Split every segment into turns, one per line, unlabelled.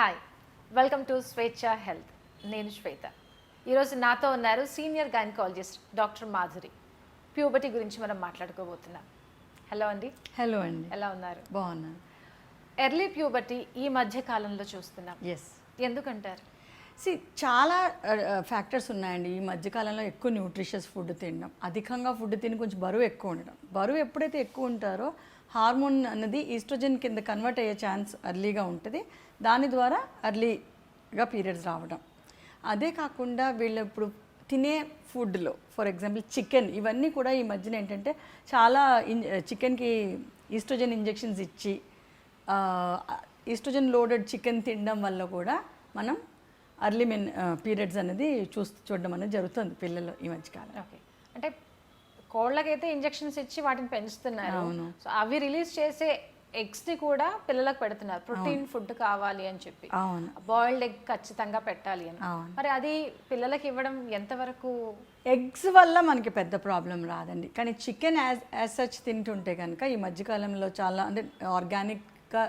Hi welcome to Swechha health నేను శ్వేత. ఈరోజు నాతో ఉన్నారు senior gynaecologist doctor Madhuri. Puberty గురించి మనం మాట్లాడుకోబోతున్నాం. హలో అండి.
హలో అండి.
ఎలా ఉన్నారు?
బాగున్నాను.
ఎర్లీ ప్యూబర్టీ ఈ మధ్య కాలంలో చూస్తున్నాం.
ఎస్
ఎందుకంటారు?
సి చాలా ఫ్యాక్టర్స్ ఉన్నాయండి. ఈ మధ్యకాలంలో ఎక్కువ న్యూట్రిషియస్ ఫుడ్ తినడం. అధికంగా ఫుడ్ తిని కొంచెం బరువు ఎక్కువ ఉండడం. బరువు ఎప్పుడైతే ఎక్కువ ఉంటారో హార్మోన్ అన్నది ఈస్ట్రోజన్ కింద కన్వర్ట్ అయ్యే ఛాన్స్ అర్లీగా ఉంటుంది. దాని ద్వారా అర్లీగా పీరియడ్స్ రావడం. అదే కాకుండా వీళ్ళు ఇప్పుడు తినే ఫుడ్లో ఫర్ ఎగ్జాంపుల్ చికెన్ ఇవన్నీ కూడా ఈ మధ్యన ఏంటంటే చాలా ఇన్ చికెన్కి ఈస్ట్రోజన్ ఇంజెక్షన్స్ ఇచ్చి ఈస్ట్రోజన్ లోడెడ్ చికెన్ తినడం వల్ల కూడా మనం అర్లీ మెన్ పీరియడ్స్ అనేది చూస్తూ చూడడం అనేది జరుగుతుంది పిల్లలు ఈ మధ్యకాలం.
ఓకే. అంటే కోళ్ళకైతే ఇంజెక్షన్స్ ఇచ్చి వాటిని పెంచుతున్నారు. సో అవి రిలీజ్ చేసే ఎగ్స్ని కూడా పిల్లలకు పెడుతున్నారు. ప్రోటీన్ ఫుడ్ కావాలి అని చెప్పి. బాయిల్డ్ ఎగ్ ఖచ్చితంగా పెట్టాలి అని. మరి అది పిల్లలకి ఇవ్వడం ఎంతవరకు
ఎగ్స్ వల్ల మనకి పెద్ద ప్రాబ్లం రాదండి. కానీ చికెన్ యాజ్ యాజ్ సచ్ తింటుంటే కనుక ఈ మధ్యకాలంలో చాలా అంటే ఆర్గానిక్గా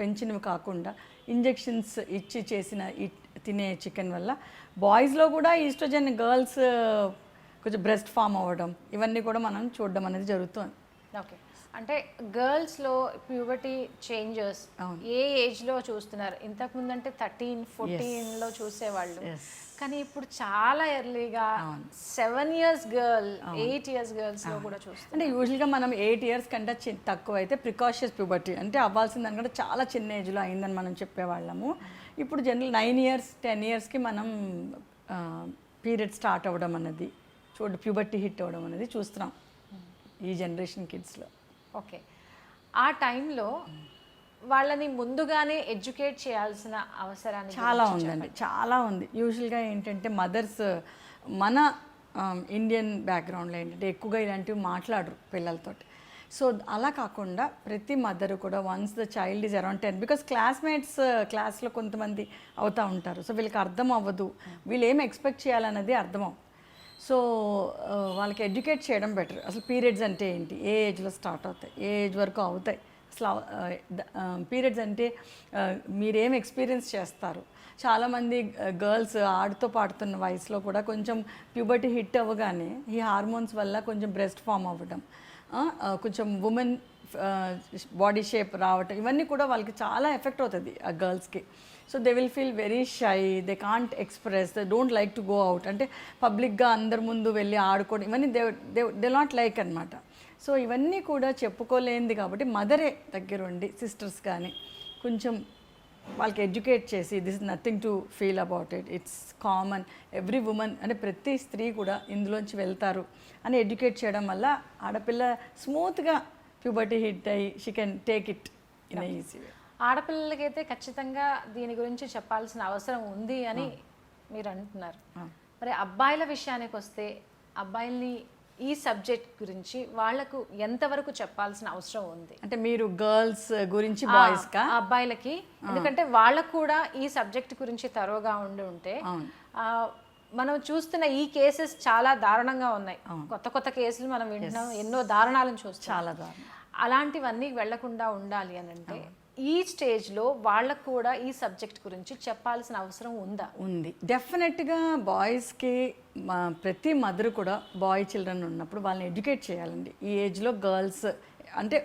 పెంచినవి కాకుండా ఇంజెక్షన్స్ ఇచ్చి చేసిన తినే చికెన్ వల్ల బాయ్స్లో కూడా ఈస్ట్రోజన్ గర్ల్స్ కొంచెం బ్రెస్ట్ ఫామ్ అవ్వడం ఇవన్నీ కూడా మనం చూడడం అనేది జరుగుతుంది.
ఓకే. అంటే గర్ల్స్లో ప్యూబర్టీ చేంజెస్. ఏ ఏజ్లో చూస్తున్నారు? ఇంతకు ముందు అంటే థర్టీన్ ఫోర్టీన్లో చూసేవాళ్ళు. కానీ ఇప్పుడు చాలా ఎర్లీగా. Seven years girl eight years గర్ల్స్లో కూడా చూస్తున్నారు.
అంటే యూజువల్గా మనం ఎయిట్ ఇయర్స్ కంటే తక్కువ అయితే ప్రికాషియస్ ప్యూబర్టీ అంటే అవ్వాల్సిన దానికంటే చాలా చిన్న ఏజ్లో అయిందని మనం చెప్పేవాళ్ళము. ఇప్పుడు జనరల్ నైన్ ఇయర్స్ టెన్ ఇయర్స్కి మనం పీరియడ్ స్టార్ట్ అవ్వడం అన్నది. చూడు ప్యూబర్టీ హిట్ అవ్వడం అనేది చూస్తున్నాం ఈ జనరేషన్ కిడ్స్లో
ఓకే. ఆ టైంలో వాళ్ళని ముందుగానే ఎడ్యుకేట్ చేయాల్సిన అవసరాన్ని
చాలా ఉందండి. చాలా ఉంది. యూజువల్గా ఏంటంటే మదర్స్ మన ఇండియన్ బ్యాక్గ్రౌండ్లో ఏంటంటే ఎక్కువగా ఇలాంటివి మాట్లాడరు పిల్లలతోటి. సో అలా కాకుండా ప్రతి మదర్ కూడా once the child is around ten because classmates క్లాస్లో కొంతమంది అవుతూ ఉంటారు. సో వీళ్ళకి అర్థం అవ్వదు. వీళ్ళు ఏం ఎక్స్పెక్ట్ చేయాలన్నది అర్థం అవ్వదు. సో వాళ్ళకి ఎడ్యుకేట్ చేయడం బెటర్. అసలు పీరియడ్స్ అంటే ఏంటి? ఏ ఏజ్లో స్టార్ట్ అవుతాయి? ఏ ఏజ్ వరకు అవుతాయి? అసలు పీరియడ్స్ అంటే మీరేం ఎక్స్పీరియన్స్ చేస్తారు? చాలామంది గర్ల్స్ ఆడుతూ పాడుతున్న వయసులో కూడా కొంచెం ప్యూబర్టీ హిట్ అవ్వగానే ఈ హార్మోన్స్ వల్ల కొంచెం బ్రెస్ట్ ఫామ్ అవ్వడం కొంచెం ఉమెన్ బాడీ షేప్ రావటం ఇవన్నీ కూడా వాళ్ళకి చాలా ఎఫెక్ట్ అవుతుంది ఆ గర్ల్స్కి. So they will feel very shy they can't express they don't like to go out అంటే పబ్లిక్గా అందరి ముందు వెళ్ళి ఆడుకోవడం ఇవన్నీ they they they not like అనమాట సో ఇవన్నీ కూడా చెప్పుకోలేనిది కాబట్టి మదరే దగ్గరుండి సిస్టర్స్ కానీ కొంచెం వాళ్ళకి ఎడ్యుకేట్ చేసి this is nothing to feel about it it's common every women అంటే ప్రతి స్త్రీ కూడా ఇందులోంచి వెళ్తారు అని ఎడ్యుకేట్ చేయడం వల్ల ఆడపిల్ల స్మూత్గా ప్యూబర్టీ హిట్ అయ్యి she can take it in easy way
ఆడపిల్లలకైతే ఖచ్చితంగా దీని గురించి చెప్పాల్సిన అవసరం ఉంది అని మీరు అంటున్నారు. మరి అబ్బాయిల విషయానికి వస్తే అబ్బాయిల్ని ఈ సబ్జెక్ట్ గురించి వాళ్ళకు ఎంతవరకు చెప్పాల్సిన అవసరం ఉంది?
అంటే మీరు గర్ల్స్ గురించి బాయ్స్ కా?
అబ్బాయిలకి. ఎందుకంటే వాళ్ళకు కూడా ఈ సబ్జెక్ట్ గురించి తరోగా ఉండి ఉంటే మనం చూస్తున్న ఈ కేసెస్ చాలా దారుణంగా ఉన్నాయి. కొత్త కొత్త కేసులు మనం వింటున్నాం ఎన్నో దారుణాలను చూస్తాం
చాలా
అలాంటివన్నీ వెళ్ళకుండా ఉండాలి అని అంటే ఈ స్టేజ్లో వాళ్ళకు కూడా ఈ సబ్జెక్ట్ గురించి చెప్పాల్సిన అవసరం ఉందా?
ఉంది. డెఫినెట్గా బాయ్స్కి మా ప్రతి మదర్ కూడా బాయ్ చిల్డ్రన్ ఉన్నప్పుడు వాళ్ళని ఎడ్యుకేట్ చేయాలండి. ఈ ఏజ్లో గర్ల్స్ అంటే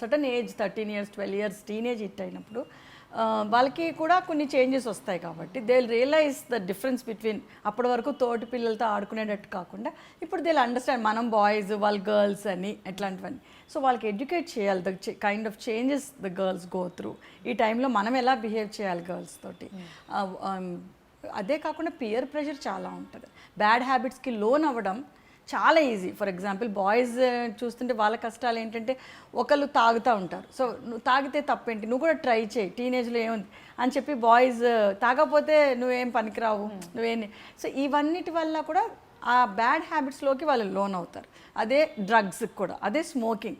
certain age thirteen years twelve years teenage hit అయినప్పుడు వాళ్ళకి కూడా కొన్ని చేంజెస్ వస్తాయి కాబట్టి they realise the difference between అప్పటి వరకు తోటి పిల్లలతో ఆడుకునేటట్టు కాకుండా ఇప్పుడు దే అండర్స్టాండ్ మనం బాయ్స్ వాళ్ళు గర్ల్స్ అని ఇట్లాంటివన్నీ సో వాళ్ళకి ఎడ్యుకేట్ చేయాలి. The kind of changes the girls go through ఈ టైంలో మనం ఎలా బిహేవ్ చేయాలి గర్ల్స్ తోటి? Um, అదే కాకుండా పియర్ ప్రెషర్ చాలా ఉంటుంది. బ్యాడ్ హ్యాబిట్స్కి లోన్ అవ్వడం చాలా ఈజీ ఫర్ ఎగ్జాంపుల్ బాయ్స్ చూస్తుంటే వాళ్ళ కష్టాలు ఏంటంటే ఒకళ్ళు తాగుతూ ఉంటారు. సో నువ్వు తాగితే తప్పేంటి? నువ్వు కూడా ట్రై చేయి. టీనేజ్లో ఏముంది? అని చెప్పి బాయ్స్ తాగకపోతే నువ్వేం పనికిరావు? నువ్వేం సో ఇవన్నిటి వల్ల కూడా ఆ బ్యాడ్ హ్యాబిట్స్లోకి వాళ్ళు లోన్ అవుతారు. అదే డ్రగ్స్కి కూడా అదే స్మోకింగ్.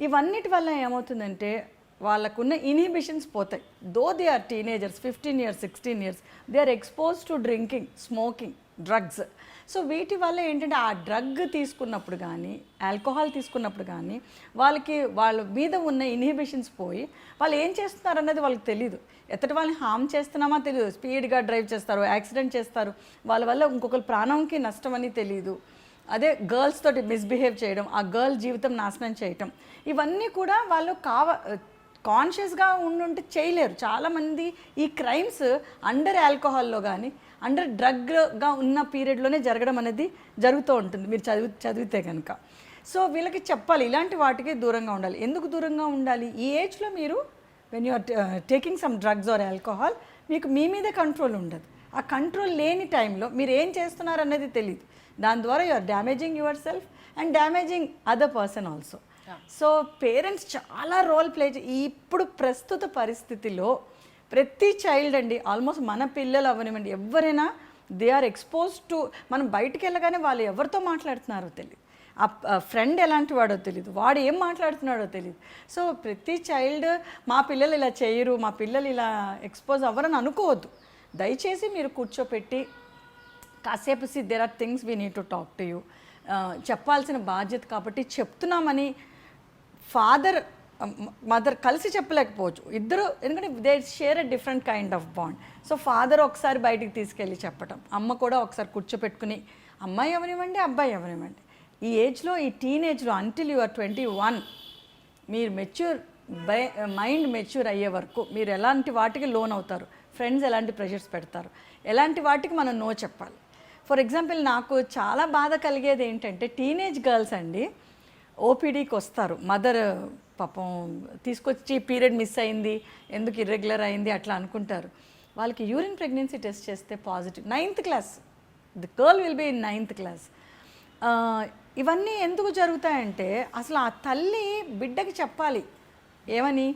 ఇవన్నిటి వల్ల ఏమవుతుందంటే వాళ్ళకున్న ఇన్హిబిషన్స్ పోతాయి. Though they are teenagers fifteen years sixteen years they are expose to drinking smoking drugs. So వీటి వల్ల ఏంటంటే ఆ డ్రగ్ తీసుకున్నప్పుడు కానీ ఆల్కహాల్ తీసుకున్నప్పుడు కానీ వాళ్ళకి వాళ్ళ మీద ఉన్న ఇన్హిబిషన్స్ పోయి వాళ్ళు ఏం చేస్తున్నారు అన్నది వాళ్ళకి తెలియదు ఎత్తటి వాళ్ళని హామ్ చేస్తున్నామా తెలియదు స్పీడ్గా డ్రైవ్ చేస్తారు యాక్సిడెంట్ చేస్తారు. వాళ్ళ వల్ల ఇంకొకరి ప్రాణంకి నష్టం అని తెలియదు అదే గర్ల్స్ తోటి మిస్బిహేవ్ చేయడం ఆ గర్ల్ జీవితం నాశనం చేయటం. ఇవన్నీ కూడా వాళ్ళు కావ కాన్షియస్గా ఉండుంటే చేయలేరు. చాలామంది ఈ క్రైమ్స్ అండర్ ఆల్కహాల్లో కానీ అండర్ డ్రగ్గా ఉన్న పీరియడ్లోనే జరగడం అనేది జరుగుతూ ఉంటుంది. మీరు చదివి చదివితే కనుక సో వీళ్ళకి చెప్పాలి ఇలాంటి వాటికి దూరంగా ఉండాలి. ఎందుకు దూరంగా ఉండాలి? ఈ ఏజ్లో మీరు when you are taking some drugs or alcohol మీకు మీ మీద కంట్రోల్ ఉండదు. ఆ కంట్రోల్ లేని టైంలో మీరు ఏం చేస్తున్నారు అనేది తెలియదు దాని ద్వారా you are damaging yourself and damaging other person also so parents చాలా రోల్ ప్లే ఇప్పుడు ప్రస్తుత పరిస్థితిలో ప్రతి చైల్డ్ అండి ఆల్మోస్ట్ మన పిల్లలు అవనివ్వండి ఎవరైనా దే ఆర్ ఎక్స్పోజ్ టు మనం బయటికి వెళ్ళగానే వాళ్ళు ఎవరితో మాట్లాడుతున్నారో తెలియదు ఆ ఫ్రెండ్ ఎలాంటి వాడో తెలియదు వాడు ఏం మాట్లాడుతున్నాడో తెలియదు సో ప్రతి చైల్డ్ మా పిల్లలు ఇలా చేయరు మా పిల్లలు ఇలా ఎక్స్పోజ్ అవ్వరని అనుకోవద్దు. దయచేసి మీరు కూర్చోపెట్టి కాసేపు see there are things we need to talk to you చెప్పాల్సిన బాధ్యత కాబట్టి చెప్తున్నామని ఫాదర్ మదర్ కలిసి చెప్పలేకపోవచ్చు. ఇద్దరు ఎందుకంటే they share a different kind of bond so father ఒకసారి బయటికి తీసుకెళ్ళి చెప్పటం. అమ్మ కూడా ఒకసారి కూర్చోపెట్టుకుని అమ్మాయి ఎవరివ్వండి అబ్బాయి ఎవరివ్వండి ఈ ఏజ్లో ఈ టీనేజ్లో అంటిల్ యువర్ ట్వంటీ వన్ మీరు మెచ్యూర్ బై మైండ్ మెచ్యూర్ అయ్యే వరకు మీరు ఎలాంటి వాటికి లోన్ అవుతారు? ఫ్రెండ్స్ ఎలాంటి ప్రెషర్స్ పెడతారు? ఎలాంటి వాటికి మనం నో చెప్పాలి? ఫర్ ఎగ్జాంపుల్ నాకు చాలా బాధ కలిగేది ఏంటంటే టీనేజ్ గర్ల్స్ అండి ఓపీడీకి వస్తారు. మదర్ పాపం తీసుకొచ్చి పీరియడ్ మిస్ అయింది ఎందుకు ఇర్రెగ్యులర్ అయింది అట్లా అనుకుంటారు. వాళ్ళకి యూరిన్ ప్రెగ్నెన్సీ టెస్ట్ చేస్తే positive ninth class the girl will be in ninth class ఇవన్నీ ఎందుకు జరుగుతాయంటే అసలు ఆ తల్లి బిడ్డకి చెప్పాలి. ఏమని?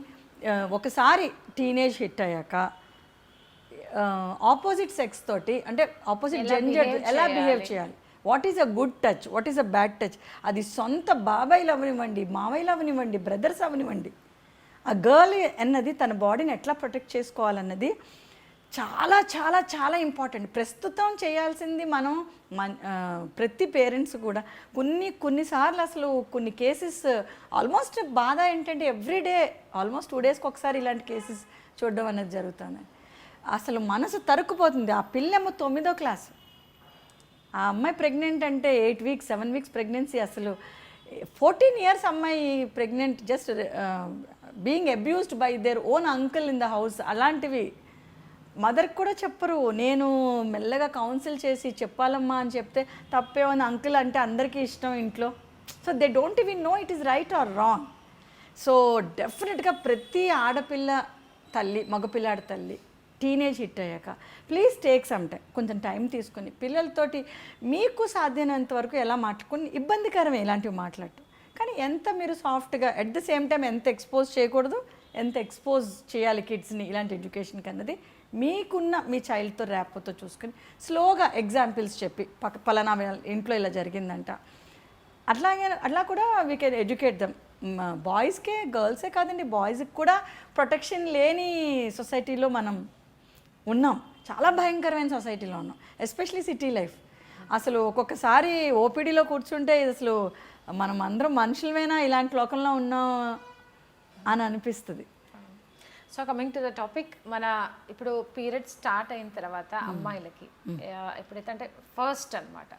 ఒకసారి టీనేజ్ హిట్ అయ్యాక ఆపోజిట్ సెక్స్ తోటి అంటే ఆపోజిట్ జెండర్ ఎలా బిహేవ్ చేయాలి? What is a good touch what is a bad touch అది సొంత బాబాయిలు అవనివ్వండి మావయ్యలు అవనివ్వండి బ్రదర్స్ అవనివ్వండి. ఆ గర్ల్ అన్నది తన బాడీని ఎట్లా ప్రొటెక్ట్ చేసుకోవాలన్నది చాలా చాలా చాలా ఇంపార్టెంట్ ప్రస్తుతం చేయాల్సింది మనం మన ప్రతి పేరెంట్స్ కూడా. కొన్ని కొన్నిసార్లు అసలు కొన్ని కేసెస్ ఆల్మోస్ట్ బాధ ఏంటంటే ఎవ్రీడే ఆల్మోస్ట్ టూ డేస్కి ఒకసారి ఇలాంటి కేసెస్ చూడడం అనేది జరుగుతుంది. అసలు మనసు తరుక్కుపోతుంది. ఆ పిల్లమ్మ తొమ్మిదో క్లాస్ ఆ అమ్మాయి ప్రెగ్నెంట్ అంటే eight weeks seven weeks pregnancy అసలు. ఫోర్టీన్ ఇయర్స్ అమ్మాయి pregnant just being abused by their own uncle in the house అలాంటివి మదర్కి కూడా చెప్పరు. నేను మెల్లగా కౌన్సిల్ చేసి చెప్పాలమ్మా అని చెప్తే తప్పేమని అంకుల్ అంటే అందరికీ ఇష్టం ఇంట్లో. So they don't we know it is right or wrong so డెఫినెట్గా ప్రతి ఆడపిల్ల తల్లి మగపిల్లాడి తల్లి టీనేజ్ హిట్ అయ్యాక. ప్లీజ్ టేక్ సమ్ టైం కొంచెం టైం తీసుకొని. పిల్లలతోటి మీకు సాధ్యమైనంత వరకు ఎలా మాట్లాడుకుని ఇబ్బందికరమే ఇలాంటివి మాట్లాడటం. కానీ ఎంత మీరు సాఫ్ట్గా ఎట్ ద సేమ్ టైం ఎంత ఎక్స్పోజ్ చేయకూడదు ఎంత ఎక్స్పోజ్ చేయాలి కిడ్స్ని ఇలాంటి ఎడ్యుకేషన్కి అన్నది మీకున్న మీ చైల్డ్తో ర్యాప్తో చూసుకొని స్లోగా ఎగ్జాంపుల్స్ చెప్పి పక్క పలానా ఇంట్లో ఇలా జరిగిందంట. అట్లాగే అట్లా కూడా వీ కెన్ ఎడ్యుకేట్ దమ్ బాయ్స్కే గర్ల్సే కాదండి బాయ్స్కి కూడా ప్రొటెక్షన్ లేని సొసైటీలో మనం ఉన్నాం. చాలా భయంకరమైన సొసైటీలో ఉన్నాం. ఎస్పెషలీ సిటీ లైఫ్ అసలు ఒక్కొక్కసారి ఓపీడీలో కూర్చుంటే అసలు మనం అందరం మనుషులమైనా ఇలాంటి లోకంలో ఉన్నాం అని అనిపిస్తుంది.
So coming to the topic మన ఇప్పుడు పీరియడ్ స్టార్ట్ అయిన తర్వాత అమ్మాయిలకి ఆ, ఎప్పుడైతే అంటే ఫస్ట్ అన్నమాట.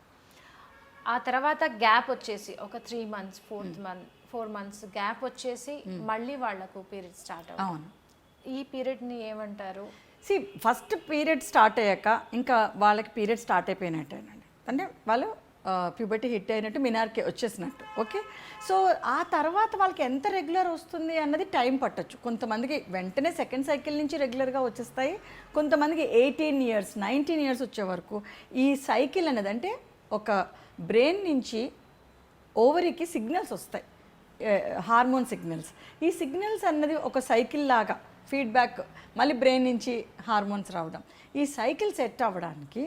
ఆ తర్వాత గ్యాప్ వచ్చేసి ఒక three months fourth month four months gap వచ్చేసి మళ్ళీ వాళ్ళకు పీరియడ్ స్టార్ట్ అవుతుంది
అవును.
ఈ పీరియడ్ని ఏమంటారు?
సి ఫస్ట్ పీరియడ్ స్టార్ట్ అయ్యాక ఇంకా వాళ్ళకి పీరియడ్ స్టార్ట్ అయిపోయినట్టేనండి అంటే వాళ్ళు ప్యూబర్టీ హిట్ అయినట్టు మినార్కి వచ్చేసినట్టు ఓకే సో ఆ తర్వాత వాళ్ళకి ఎంత రెగ్యులర్ వస్తుంది అన్నది టైం పట్టచ్చు. కొంతమందికి వెంటనే సెకండ్ సైకిల్ నుంచి రెగ్యులర్గా వచ్చేస్తాయి. కొంతమందికి ఎయిటీన్ ఇయర్స్ నైన్టీన్ ఇయర్స్ వచ్చే వరకు ఈ సైకిల్ అనేది అంటే ఒక బ్రెయిన్ నుంచి ఓవరీకి సిగ్నల్స్ వస్తాయి. హార్మోన్ సిగ్నల్స్ ఈ సిగ్నల్స్ అన్నది ఒక సైకిల్ లాగా ఫీడ్బ్యాక్ మళ్ళీ బ్రెయిన్ నుంచి హార్మోన్స్ రావడం. ఈ సైకిల్ సెట్ అవ్వడానికి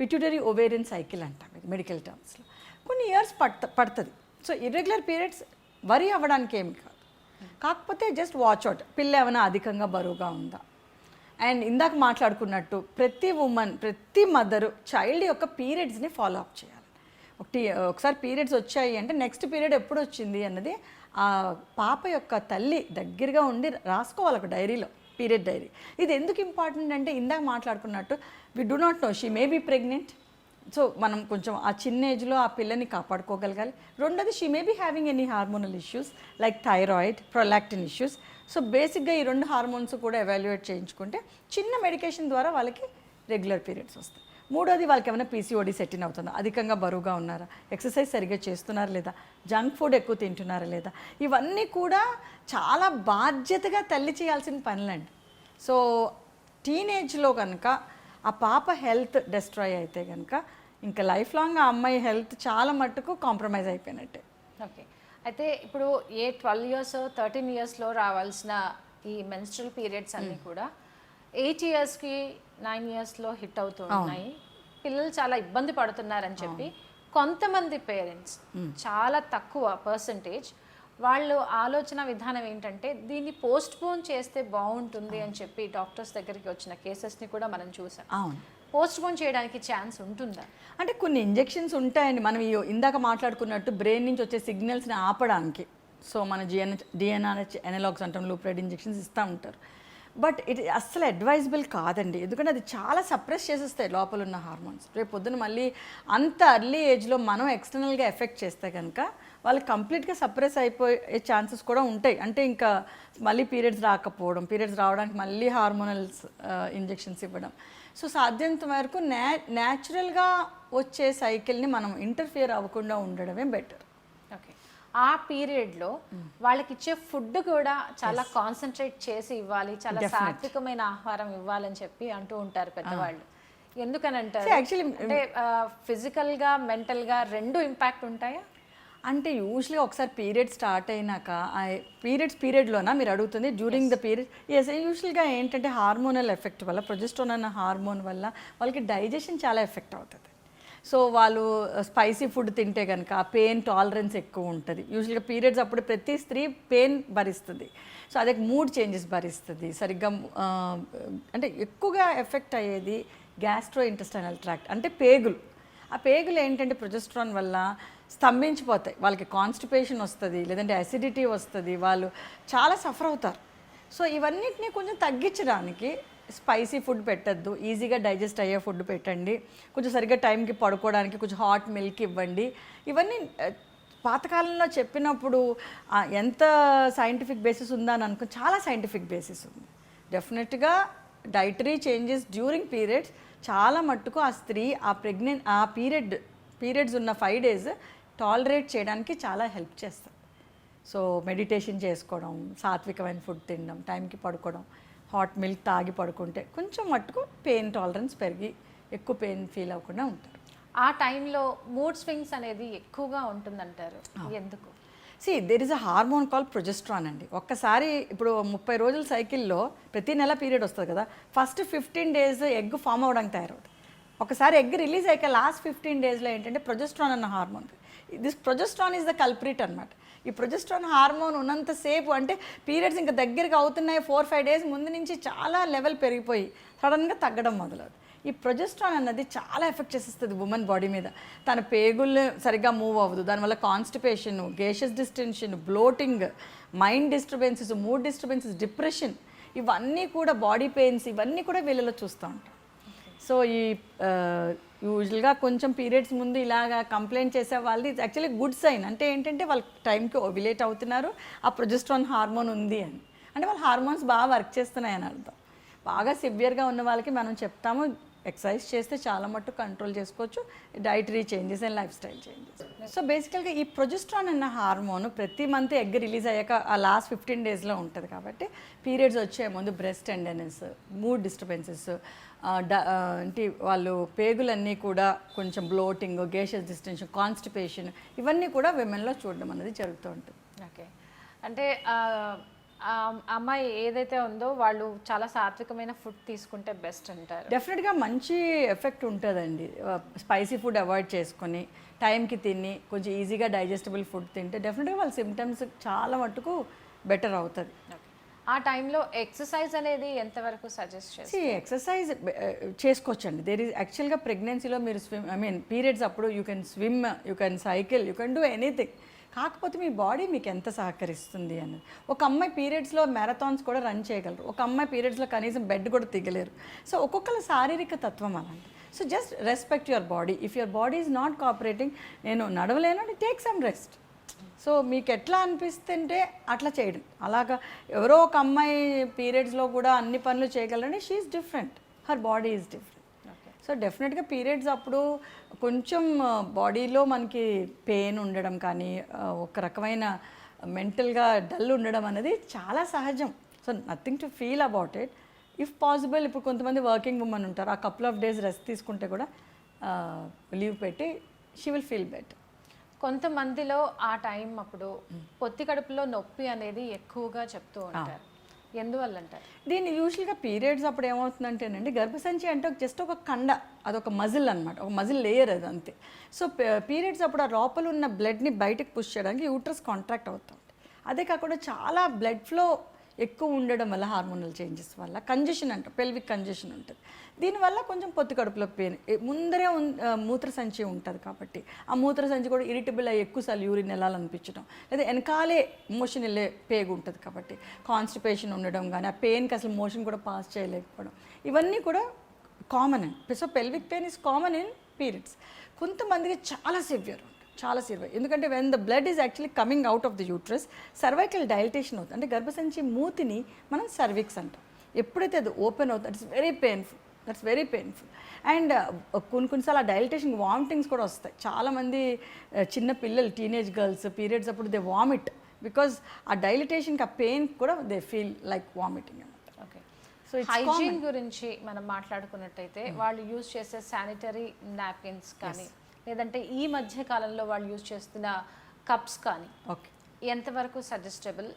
పిట్యూటరీ ఒవేరియన్ సైకిల్ అంటాం ఇది మెడికల్ టర్మ్స్లో కొన్ని ఇయర్స్ పడత పడుతుంది. సో ఇర్రెగ్యులర్ పీరియడ్స్ వరి అవ్వడానికి ఏమి కాదు. కాకపోతే జస్ట్ వాచ్ అవుట్ పిల్ల ఏమైనా అధికంగా బరువుగా ఉందా? అండ్ ఇందాక మాట్లాడుకున్నట్టు ప్రతి ఉమెన్ ప్రతి మదరు చైల్డ్ యొక్క పీరియడ్స్ని ఫాలో అప్ చేయాలి. ఒకటి ఒకసారి పీరియడ్స్ వచ్చాయి అంటే నెక్స్ట్ పీరియడ్ ఎప్పుడు వచ్చింది అన్నది ఆ పాప యొక్క తల్లి దగ్గరగా ఉండి రాసుకోవాలి ఒక డైరీలో పీరియడ్ డైరీ. ఇది ఎందుకు ఇంపార్టెంట్ అంటే ఇందాక మాట్లాడుకున్నట్టు we do not know she may be pregnant so మనం కొంచెం ఆ చిన్న ఏజ్లో ఆ పిల్లని కాపాడుకోగలగాలి. రెండోది she may be having any hormonal issues like thyroid prolactin issues so బేసిక్గా ఈ రెండు హార్మోన్స్ కూడా ఎవాల్యుయేట్ చేయించుకుంటే చిన్న మెడికేషన్ ద్వారా వాళ్ళకి రెగ్యులర్ పీరియడ్స్ వస్తాయి. మూడోది వాళ్ళకి ఏమైనా పీసీఓడి సెటిన్ అవుతుందా? అధికంగా బరువుగా ఉన్నారా? ఎక్సర్సైజ్ సరిగ్గా చేస్తున్నారా లేదా? జంక్ ఫుడ్ ఎక్కువ తింటున్నారా లేదా? ఇవన్నీ కూడా చాలా బాధ్యతగా తల్లి చేయాల్సిన పనులండి. సో టీనేజ్లో కనుక ఆ పాప హెల్త్ డెస్ట్రాయ్ అయితే కనుక ఇంకా లైఫ్ లాంగ్ ఆ అమ్మాయి హెల్త్ చాలా మట్టుకు కాంప్రమైజ్ అయిపోయినట్టే.
ఓకే అయితే ఇప్పుడు ఏ ట్వెల్వ్ ఇయర్స్ థర్టీన్ ఇయర్స్లో రావాల్సిన ఈ మెన్స్ట్రల్ పీరియడ్స్ అన్నీ కూడా ఎయిట్ ఇయర్స్కి నైన్ ఇయర్స్లో హిట్ అవుతూ ఉన్నాయి. పిల్లలు చాలా ఇబ్బంది పడుతున్నారని చెప్పి కొంతమంది పేరెంట్స్ చాలా తక్కువ పర్సంటేజ్ వాళ్ళు ఆలోచన విధానం ఏంటంటే దీన్ని పోస్ట్ పోన్ చేస్తే బాగుంటుంది అని చెప్పి డాక్టర్స్ దగ్గరికి వచ్చిన కేసెస్ని కూడా మనం చూసాం. పోస్ట్ పోన్ చేయడానికి ఛాన్స్ ఉంటుందా?
అంటే కొన్ని ఇంజెక్షన్స్ ఉంటాయండి. మనం ఇందాక మాట్లాడుకున్నట్టు బ్రెయిన్ నుంచి వచ్చే సిగ్నల్స్ని ఆపడానికి. సో మన జిఎన్ డిఎన్ఆర్ ఎనలాగ్స్ అంటాం లూప్రైడ్ ఇంజెక్షన్స్ ఇస్తూ ఉంటారు. బట్ ఇట్ అస్సలు అడ్వైజబుల్ కాదండి. ఎందుకంటే అది చాలా సప్రెస్ చేసేస్తాయి లోపల ఉన్న హార్మోన్స్ రేపు పొద్దున మళ్ళీ అంత అర్లీ ఏజ్లో మనం ఎక్స్టర్నల్గా ఎఫెక్ట్ చేస్తే కనుక వాళ్ళు కంప్లీట్గా సప్రెస్ అయిపోయే ఛాన్సెస్ కూడా ఉంటాయి. అంటే ఇంకా మళ్ళీ పీరియడ్స్ రాకపోవడం పీరియడ్స్ రావడానికి మళ్ళీ హార్మోనల్స్ ఇంజెక్షన్స్ ఇవ్వడం. సో సాధ్యంత వరకు న్యా న్యాచురల్గా వచ్చే సైకిల్ని మనం ఇంటర్ఫియర్ అవ్వకుండా ఉండడమే బెటర్
ఆ పీరియడ్లో వాళ్ళకి ఇచ్చే ఫుడ్ కూడా చాలా కాన్సన్ట్రేట్ చేసి ఇవ్వాలి చాలా సాత్వికమైన ఆహారం ఇవ్వాలని చెప్పి అంటూ ఉంటారు పెద్దవాళ్ళు. ఎందుకని అంటారు
See, actually,
అంటే ఫిజికల్గా మెంటల్గా రెండు ఇంపాక్ట్ ఉంటాయా?
అంటే యూజువల్గా ఒకసారి పీరియడ్ స్టార్ట్ అయినాక ఆ పీరియడ్స్ పీరియడ్లోనా మీరు అడుగుతుంది? డ్యూరింగ్ ద పీరియడ్ ఎస్ యూజువల్గా ఏంటంటే హార్మోనల్ ఎఫెక్ట్ వల్ల ప్రొజెస్ట్రోన్ అన్న హార్మోన్ వల్ల వాళ్ళకి డైజెషన్ చాలా ఎఫెక్ట్ అవుతుంది. సో వాళ్ళు uh, స్పైసీ ఫుడ్ తింటే కనుక ఆ పెయిన్ టాలరెన్స్ ఎక్కువ ఉంటుంది. యూజువల్గా పీరియడ్స్ అప్పుడు ప్రతి స్త్రీ పెయిన్ భరిస్తుంది. సో అదే మూడ్ చేంజెస్ భరిస్తుంది. సరిగ్గా uh, అంటే ఎక్కువగా ఎఫెక్ట్ అయ్యేది గ్యాస్ట్రో ఇంటెస్టైనల్ ట్రాక్ట్ అంటే పేగులు. ఆ పేగులు ఏంటంటే ప్రొజెస్ట్రాన్ వల్ల స్తంభించిపోతాయి. వాళ్ళకి కాన్స్టిపేషన్ వస్తుంది లేదంటే అసిడిటీ వస్తుంది వాళ్ళు చాలా సఫర్ అవుతారు. సో ఇవన్నిటిని కొంచెం తగ్గించడానికి స్పైసీ ఫుడ్ పెట్టద్దు ఈజీగా డైజెస్ట్ అయ్యే ఫుడ్ పెట్టండి. కొంచెం సరిగ్గా టైంకి పడుకోవడానికి కొంచెం హాట్ మిల్క్ ఇవ్వండి. ఇవన్నీ పాతకాలంలో చెప్పినప్పుడు ఎంత సైంటిఫిక్ బేసిస్ ఉందా అని అనుకో చాలా సైంటిఫిక్ బేసిస్ ఉంది. డెఫినెట్గా డైటరీ చేంజెస్ డ్యూరింగ్ పీరియడ్స్ చాలా మట్టుకు ఆ స్త్రీ ఆ ప్రెగ్నెంట్ ఆ పీరియడ్ పీరియడ్స్ ఉన్న ఫైవ్ డేస్ టాలరేట్ చేయడానికి చాలా హెల్ప్ చేస్తుంది సో మెడిటేషన్ చేసుకోవడం సాత్వికమైన ఫుడ్ తినడం టైంకి పడుకోవడం హాట్ మిల్క్ తాగి పడుకుంటే కొంచెం మట్టుకు పెయిన్ టాలరెన్స్ పెరిగి ఎక్కువ పెయిన్ ఫీల్ అవ్వకుండా ఉంటారు.
ఆ టైంలో మూడ్ స్వింగ్స్ అనేది ఎక్కువగా ఉంటుందంటారు. ఎందుకు?
See there is a hormone call progesterone అండి. ఒక్కసారి ఇప్పుడు ముప్పై రోజుల సైకిల్లో ప్రతి నెల పీరియడ్ వస్తుంది కదా first fifteen days egg form అవ్వడానికి తయారవుతుంది ఒకసారి ఎగ్ రిలీజ్ అయ్యాక లాస్ట్ ఫిఫ్టీన్ డేస్లో ఏంటంటే ప్రొజెస్ట్రాన్ అన్న hormone. This progesterone is the culprit అనమాట ఈ ప్రొజెస్ట్రాన్ హార్మోన్ ఉన్నంతసేపు అంటే పీరియడ్స్ ఇంకా దగ్గరికి అవుతున్నాయి ఫోర్ ఫైవ్ డేస్ ముందు నుంచి చాలా లెవెల్ పెరిగిపోయి సడన్గా తగ్గడం మొదలవుతుంది ఈ ప్రొజెస్ట్రాన్ అన్నది చాలా ఎఫెక్ట్ చేసేస్తుంది ఉమెన్ బాడీ మీద. తన పేగులు సరిగ్గా మూవ్ అవ్వదు. దానివల్ల constipation gaseous distension bloating mind disturbances mood disturbances depression ఇవన్నీ కూడా బాడీ పెయిన్స్ ఇవన్నీ కూడా వీళ్ళలో చూస్తూ ఉంటాం. సో ఈ యూజువల్గా కొంచెం పీరియడ్స్ ముందు ఇలాగా కంప్లైంట్ చేసే వాళ్ళది యాక్చువల్లీ గుడ్ సైన్. అంటే ఏంటంటే వాళ్ళు టైంకి ఓవిలేట్ అవుతున్నారు ఆ ప్రొజెస్ట్రాన్ హార్మోన్ ఉంది అని. అంటే వాళ్ళ హార్మోన్స్ బాగా వర్క్ చేస్తున్నాయని అర్థం. బాగా సివియర్గా ఉన్న వాళ్ళకి మనం చెప్తాము ఎక్సర్సైజ్ చేస్తే చాలా మట్టు కంట్రోల్ చేసుకోవచ్చు dietary changes and lifestyle changes. So బేసికల్గా ఈ ప్రొజెస్ట్రాన్ అన్న హార్మోన్ ప్రతి మంత్ ఎగ్ రిలీజ్ అయ్యాక ఆ లాస్ట్ ఫిఫ్టీన్ డేస్లో ఉంటుంది కాబట్టి పీరియడ్స్ వచ్చే ముందు బ్రెస్ట్ టెండెనెన్స్ మూడ్ డిస్టర్బెన్సెస్ అంటే వాళ్ళు పేగులన్నీ కూడా కొంచెం బ్లోటింగ్ గేషస్ డిస్టెన్షన్ కాన్స్టిపేషన్ ఇవన్నీ కూడా విమెన్లో చూడడం అనేది జరుగుతూ ఉంటుంది.
ఓకే. అంటే అమ్మాయి ఏదైతే ఉందో వాళ్ళు చాలా సాత్వికమైన ఫుడ్ తీసుకుంటే బెస్ట్ అంటారు.
డెఫినెట్గా మంచి ఎఫెక్ట్ ఉంటుందండి. స్పైసీ ఫుడ్ అవాయిడ్ చేసుకొని టైంకి తిని కొంచెం ఈజీగా డైజెస్టబుల్ ఫుడ్ తింటే డెఫినెట్గా వాళ్ళ సిమ్టమ్స్ చాలా మటుకు బెటర్ అవుతుంది.
ఆ టైంలో ఎక్సర్సైజ్ అనేది ఎంతవరకు సజెస్ట్ చేస్తారు
సి ఎక్సర్సైజ్ చేసుకోవచ్చండి. దేర్ ఈజ్ యాక్చువల్గా ప్రెగ్నెన్సీలో మీరు స్విమ్ ఐ మీన్ పీరియడ్స్ అప్పుడు you can swim you can cycle you can do anything కాకపోతే మీ బాడీ మీకు ఎంత సహకరిస్తుంది అన్నది. ఒక అమ్మాయి పీరియడ్స్లో మ్యారథాన్స్ కూడా రన్ చేయగలరు. ఒక అమ్మాయి పీరియడ్స్లో కనీసం బెడ్ కూడా దిగలేరు సో ఒక్కొక్కరి శారీరక తత్వం అలాంటి so just respect your body if your body is not cooperating నేను నడవలేను టేక్ సమ్ రెస్ట్ సో మీకు ఎట్లా అనిపిస్తుంటే అట్లా చేయడం. అలాగా ఎవరో ఒక అమ్మాయి పీరియడ్స్లో కూడా అన్ని పనులు చేయగలరని she is different her body is different so డెఫినెట్గా పీరియడ్స్ అప్పుడు కొంచెం బాడీలో మనకి పెయిన్ ఉండడం కానీ ఒక రకమైన మెంటల్గా డల్ ఉండడం అనేది చాలా సహజం. So nothing to feel about it. If possible ఇప్పుడు కొంతమంది వర్కింగ్ ఉమెన్ ఉంటారు ఆ కపుల్ ఆఫ్ డేస్ రెస్ట్ తీసుకుంటే కూడా లీవ్ పెట్టి షీ విల్ ఫీల్ బెటర్.
కొంతమందిలో ఆ టైం అప్పుడు పొత్తి కడుపులో నొప్పి అనేది ఎక్కువగా చెప్తూ ఉంటారు. ఎందువల్ల అంటారు
దీన్ని యూజువల్గా పీరియడ్స్ అప్పుడు ఏమవుతుందంటేనండి గర్భసంచి అంటే జస్ట్ ఒక కండ అదొక మజిల్ అనమాట ఒక మజిల్ లేయర్ అది అంతే. సో పీరియడ్స్ అప్పుడు ఆ లోపల ఉన్న బ్లడ్ని బయటకు పుష్ చేయడానికి యూట్రస్ కాంట్రాక్ట్ అవుతుంది. అదే కాకుండా చాలా బ్లడ్ ఫ్లో ఎక్కువ ఉండడం వల్ల హార్మోనల్ చేంజెస్ వల్ల కంజెషన్ అంట పెల్విక్ కంజెషన్ ఉంటుంది. దీనివల్ల కొంచెం పొత్తి కడుపులో పెయిన్ ముందరే మూత్ర సంచి ఉంటుంది కాబట్టి ఆ మూత్ర సంచి కూడా ఇరిటబుల్ అయ్యి ఎక్కువసార్లు యూరిన్ వెళ్ళాలనిపించడం లేదా వెనకాలే మోషన్ వెళ్ళే పేగు ఉంటుంది కాబట్టి కాన్స్టిపేషన్ ఉండడం కానీ ఆ పెయిన్కి అసలు మోషన్ కూడా పాస్ చేయలేకపోవడం ఇవన్నీ కూడా common and so pelvic pain is common in periods కొంతమందికి చాలా సివియర్ ఉంటుంది చాలా సివియర్ ఎందుకంటే when the blood is actually coming out of the uterus cervical dilatation అవుతుంది. అంటే గర్భసంచి మూతిని మనం సర్విక్స్ అంటాం. ఎప్పుడైతే అది ఓపెన్ అవుతుంది it's very painful that's very painful and కొన్ని కొన్నిసార్లు ఆ డైలటేషన్ వామిటింగ్స్ కూడా వస్తాయి. చాలామంది uh, చిన్న పిల్లలు టీనేజ్ గర్ల్స్ పీరియడ్స్ అప్పుడు దే వామిట్ బికాజ్ ఆ డైలిటేషన్కి ఆ పెయిన్ కూడా దే ఫీల్ లైక్ వామిటింగ్ అనమాట
ఓకే
సో
హైజీన్ గురించి మనం మాట్లాడుకున్నట్టయితే వాళ్ళు యూజ్ చేసే శానిటరీ నాప్కిన్స్ కానీ లేదంటే ఈ మధ్య కాలంలో వాళ్ళు యూజ్ చేస్తున్న కప్స్ కానీ
ఓకే.
ఎంతవరకు సజెస్టబుల్?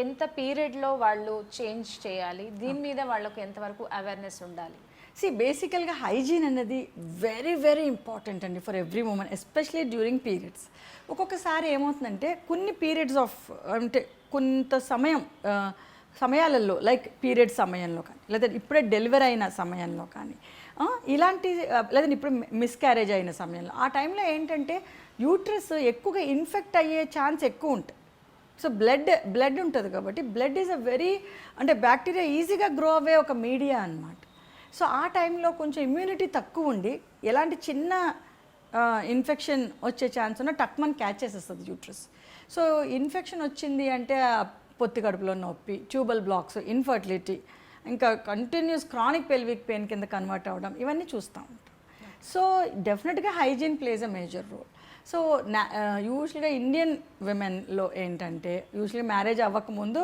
ఎంత పీరియడ్లో వాళ్ళు చేంజ్ చేయాలి? దీని మీద వాళ్ళకు ఎంతవరకు అవేర్నెస్ ఉండాలి?
సి బేసికల్గా హైజీన్ అనేది వెరీ వెరీ ఇంపార్టెంట్ అండి for every women especially during periods ఒక్కొక్కసారి ఏమవుతుందంటే కొన్ని పీరియడ్స్ ఆఫ్ అంటే కొంత సమయం సమయాలలో లైక్ పీరియడ్ సమయంలో కానీ లేదా ఇప్పుడే డెలివరీ అయిన సమయంలో కానీ ఇలాంటి లేదంటే ఇప్పుడు మిస్క్యారేజ్ అయిన సమయంలో. ఆ టైంలో ఏంటంటే యూట్రస్ ఎక్కువగా ఇన్ఫెక్ట్ అయ్యే ఛాన్స్ ఎక్కువ ఉంటాయి సో బ్లడ్ బ్లడ్ ఉంటుంది కాబట్టి బ్లడ్ ఈజ్ అ వెరీ అంటే బ్యాక్టీరియా ఈజీగా గ్రో అవ్వే ఒక మీడియా అన్నమాట. సో ఆ టైంలో కొంచెం ఇమ్యూనిటీ తక్కువ ఉండి ఎలాంటి చిన్న ఇన్ఫెక్షన్ వచ్చే ఛాన్స్ ఉన్నా టక్మన్ క్యాచ్ చేసేస్తుంది యూట్రస్. సో ఇన్ఫెక్షన్ వచ్చింది అంటే పొత్తి కడుపులో నొప్పి ట్యూబల్ బ్లాక్స్ ఇన్ఫర్టిలిటీ ఇంకా కంటిన్యూస్ క్రానిక్ పెల్విక్ పెయిన్ కింద కన్వర్ట్ అవ్వడం ఇవన్నీ చూస్తూ ఉంటాం. సో డెఫినెట్గా hygiene plays a major role so నా యూజువల్గా ఇండియన్ విమెన్లో ఏంటంటే యూజువల్గా మ్యారేజ్ అవ్వకముందు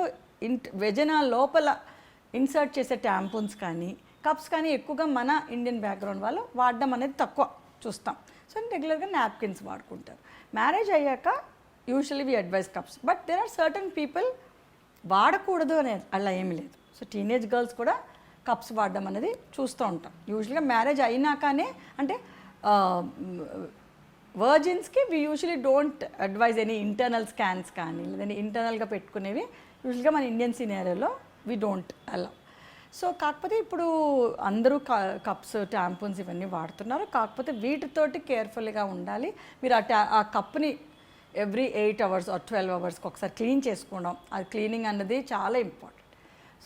ఇంట్ వెజన లోపల ఇన్సర్ట్ చేసే ట్యాంపూన్స్ కానీ కప్స్ కానీ ఎక్కువగా మన ఇండియన్ బ్యాక్గ్రౌండ్ వాళ్ళు వాడడం అనేది తక్కువ చూస్తాం. సో రెగ్యులర్గా నాప్కిన్స్ వాడుకుంటారు. మ్యారేజ్ అయ్యాక usually we advise cups but there are certain people వాడకూడదు అనేది అలా ఏమీ లేదు. సో టీనేజ్ గర్ల్స్ కూడా కప్స్ వాడడం అనేది చూస్తూ ఉంటాం. యూజువల్గా మ్యారేజ్ అయినాకనే అంటే వర్జిన్స్కి we usually don't advise any internal scans కానీ లేదంటే ఇంటర్నల్గా పెట్టుకునేవి యూజువల్గా మన ఇండియన్ సినారియోలో వి డోంట్ అలా సో కాకపోతే ఇప్పుడు అందరూ కప్స్ ట్యాంపూన్స్ ఇవన్నీ వాడుతున్నారు. కాకపోతే వీటితోటి కేర్ఫుల్గా ఉండాలి. మీరు ఆ ట్యా ఆ కప్ని every eight hours or twelve అవర్స్కి ఒకసారి క్లీన్ చేసుకోవడం. అది క్లీనింగ్ అన్నది చాలా ఇంపార్టెంట్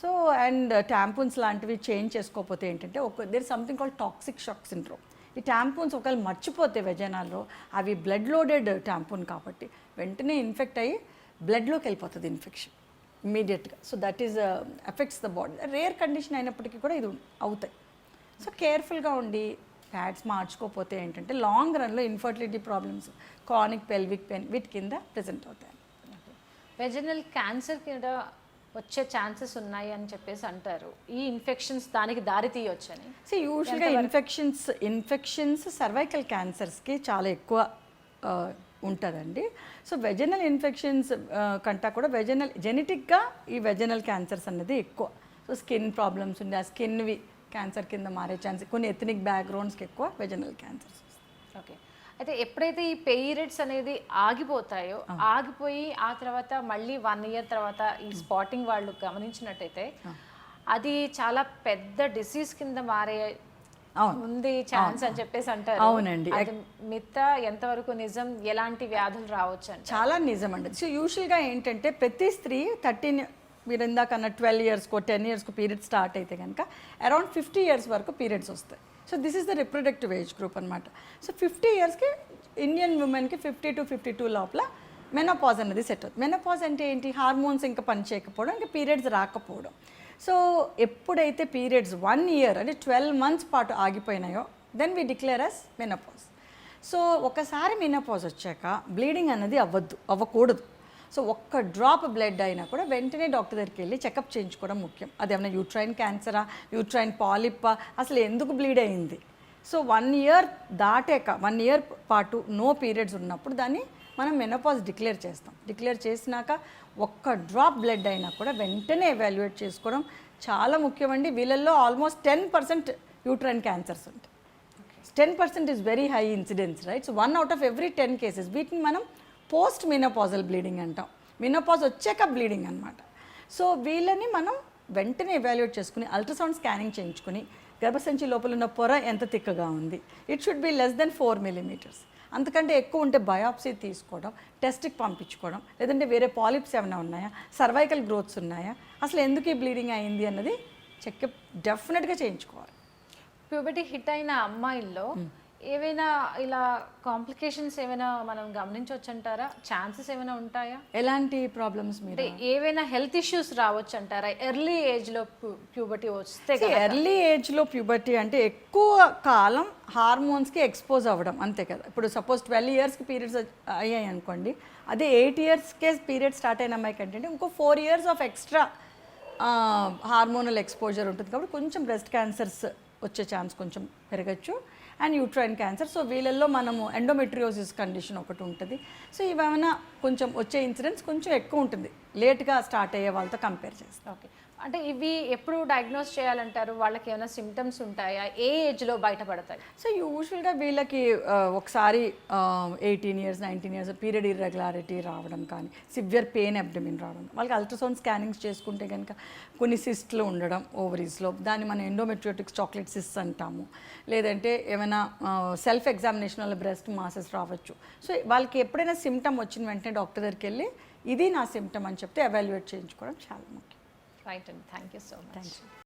సో అండ్ ట్యాంపూన్స్ లాంటివి చేంజ్ చేసుకోకపోతే ఏంటంటే ఒక there something call toxic shock syndrome ఈ ట్యాంపూన్స్ ఒకవేళ మర్చిపోతే వెజనాల్లో అవి బ్లడ్ లోడెడ్ ట్యాంపూన్ కాబట్టి వెంటనే ఇన్ఫెక్ట్ అయ్యి బ్లడ్లోకి వెళ్ళిపోతుంది ఇన్ఫెక్షన్ ఇమీడియట్గా so that is effects the body rare condition అయినప్పటికీ కూడా ఇది అవుతాయి. సో కేర్ఫుల్గా ఉండి ప్యాడ్స్ మార్చుకోకపోతే ఏంటంటే లాంగ్ రన్లో infertility problems chronic pelvic pain వీటి కింద ప్రజెంట్ అవుతాయి.
వెజనల్ క్యాన్సర్ కింద వచ్చే ఛాన్సెస్ ఉన్నాయి అని చెప్పేసి అంటారు. ఈ ఇన్ఫెక్షన్స్ దానికి దారి తీయొచ్చని?
సో యూజువల్గా ఇన్ఫెక్షన్స్ ఇన్ఫెక్షన్స్ సర్వైకల్ క్యాన్సర్స్కి చాలా ఎక్కువ ఉంటుందండి. సో వెజనల్ ఇన్ఫెక్షన్స్ కంటా కూడా వెజనల్ జెనెటిక్గా ఈ వెజనల్ క్యాన్సర్స్ అనేది ఎక్కువ. సో స్కిన్ ప్రాబ్లమ్స్ ఉండే ఆ స్కిన్వి క్యాన్సర్ కింద మారే ఛాన్స్ కొన్ని ఎథనిక్ బ్యాక్గ్రౌండ్స్కి ఎక్కువ వెజనల్ క్యాన్సర్స్
ఓకే అయితే ఎప్పుడైతే ఈ పీరియడ్స్ అనేది ఆగిపోతాయో ఆగిపోయి ఆ తర్వాత మళ్ళీ వన్ ఇయర్ తర్వాత ఈ స్పాటింగ్ వాళ్ళు గమనించినట్టయితే అది చాలా పెద్ద డిసీజ్ కింద మారే. ఉంది ఛాన్స్ అని చెప్పేసి అంటారు.
అవునండి.
మిత్త ఎంతవరకు నిజం ఎలాంటి వ్యాధులు రావచ్చు అని
చాలా నిజం అండి. సో యూజువల్గా ఏంటంటే ప్రతి స్త్రీ థర్టీన్ మీరు ఇందాక అన్న ట్వెల్వ్ ఇయర్స్కో టెన్ ఇయర్స్కో పీరియడ్ స్టార్ట్ అయితే కనుక అరౌండ్ ఫిఫ్టీ ఇయర్స్ వరకు పీరియడ్స్ వస్తాయి. So this is the reproductive age group అనమాట సో ఫిఫ్టీ ఇయర్స్కి ఇండియన్ ఉమెన్కి ఫిఫ్టీ టు ఫిఫ్టీ టూ లోపల మెనోపాజ్ అనేది సెట్ అవుతుంది. మెనోపాజ్ అంటే ఏంటి? హార్మోన్స్ ఇంకా పనిచేయకపోవడం ఇంకా పీరియడ్స్ రాకపోవడం. సో ఎప్పుడైతే పీరియడ్స్ వన్ ఇయర్ అంటే ట్వెల్వ్ మంత్స్ పాటు ఆగిపోయినాయో then we declare as menopause so ఒకసారి మెనోపాజ్ వచ్చాక బ్లీడింగ్ అనేది అవ్వద్దు అవ్వకూడదు. సో ఒక్క డ్రాప్ బ్లడ్ అయినా కూడా వెంటనే డాక్టర్ దగ్గరికి వెళ్ళి చెకప్ చేయించుకోవడం ముఖ్యం. అదేమన్నా యూట్రైన్ క్యాన్సరా యూట్రైన్ పాలిప్పా అసలు ఎందుకు బ్లీడ్ అయింది? సో వన్ ఇయర్ దాటాక వన్ ఇయర్ పాటు నో పీరియడ్స్ ఉన్నప్పుడు దాన్ని మనం మెనోపాజ్ డిక్లేర్ చేస్తాం. డిక్లేర్ చేసినాక ఒక్క డ్రాప్ బ్లడ్ అయినా కూడా వెంటనే ఎవాల్యుయేట్ చేసుకోవడం చాలా ముఖ్యమండి. వీళ్ళల్లో almost ten percent uterine cancers ఉంటాయి. Ten percent is very high incidence right? So one out of every ten cases వీటిని మనం పోస్ట్ మినోపాజల్ బ్లీడింగ్ అంటాం. మినోపాజ్ వచ్చాక బ్లీడింగ్ అనమాట సో వీళ్ళని మనం వెంటనే ఎవాల్యుయేట్ చేసుకుని అల్ట్రాసౌండ్ స్కానింగ్ చేయించుకుని గర్భసంచి లోపల ఉన్న పొర ఎంత తిక్కగా ఉంది? It should be less than four millimetres అంతకంటే ఎక్కువ ఉంటే బయాప్సీ తీసుకోవడం టెస్ట్కి పంపించుకోవడం లేదంటే వేరే పాలిప్స్ ఏమైనా ఉన్నాయా? సర్వైకల్ గ్రోత్స్ ఉన్నాయా? అసలు ఎందుకు ఈ బ్లీడింగ్ అయింది అన్నది చెకప్ డెఫినెట్గా చేయించుకోవాలి.
ప్యూబర్టీ హిట్ అయిన అమ్మాయిల్లో ఏవైనా ఇలా కాంప్లికేషన్స్ ఏమైనా మనం గమనించవచ్చు అంటారా ఛాన్సెస్ ఏమైనా ఉంటాయా?
ఎలాంటి ప్రాబ్లమ్స్ మీరు?
ఏవైనా హెల్త్ ఇష్యూస్ రావచ్చు అంటారా ఎర్లీ ఏజ్లో ప్యూబర్టీ వస్తే?
ఎర్లీ ఏజ్లో ప్యూబర్టీ అంటే ఎక్కువ కాలం హార్మోన్స్కి ఎక్స్పోజ్ అవ్వడం అంతే కదా. ఇప్పుడు సపోజ్ ట్వెల్వ్ ఇయర్స్కి పీరియడ్స్ అయ్యాయి అనుకోండి అదే ఎయిట్ ఇయర్స్కే పీరియడ్ స్టార్ట్ అయిన అమ్మాయికి అంటే ఇంకో four years of extra hormonal exposure ఉంటుంది. కాబట్టి కొంచెం బ్రెస్ట్ క్యాన్సర్స్ వచ్చే ఛాన్స్ కొంచెం పెరగచ్చు. అండ్ యూట్రైన్ క్యాన్సర్ సో వీళ్ళల్లో మనము ఎండోమెట్రియోసిస్ కండిషన్ ఒకటి ఉంటుంది. సో ఇవేమైనా కొంచెం వచ్చే ఇన్సిడెన్స్ కొంచెం ఎక్కువ ఉంటుంది. లేట్గా స్టార్ట్ అయ్యే వాళ్ళతో కంపేర్ చేస్తాం.
ఓకే అంటే ఇవి ఎప్పుడు డయాగ్నోస్ చేయాలంటారు? వాళ్ళకి ఏమైనా సిమ్టమ్స్ ఉంటాయా? ఏ ఏజ్లో బయటపడతాయి?
సో యూజువల్గా వీళ్ళకి ఒకసారి eighteen years nineteen years period irregularity రావడం కానీ సివియర్ పెయిన్ అబ్డమిన్ రావడం. వాళ్ళకి అల్ట్రాసౌండ్ స్కానింగ్స్ చేసుకుంటే కనుక కొన్ని సిస్ట్లు ఉండడం ఓవరీస్లో దాన్ని మనం ఎండోమెట్రియోటిక్స్ చాక్లెట్ సిస్ట్ అంటాము. లేదంటే ఏమైనా సెల్ఫ్ ఎగ్జామినేషన్ వల్ల బ్రెస్ట్ మాసెస్ రావచ్చు. సో వాళ్ళకి ఎప్పుడైనా సిమ్టమ్ వచ్చిన వెంటనే డాక్టర్ దగ్గరికి వెళ్ళి ఇది నా సిమ్టమ్ అని చెప్తే ఎవాల్యుయేట్ చేయించుకోవడం చాలా ముఖ్యం.
Right, and thank you so much.
Thank you.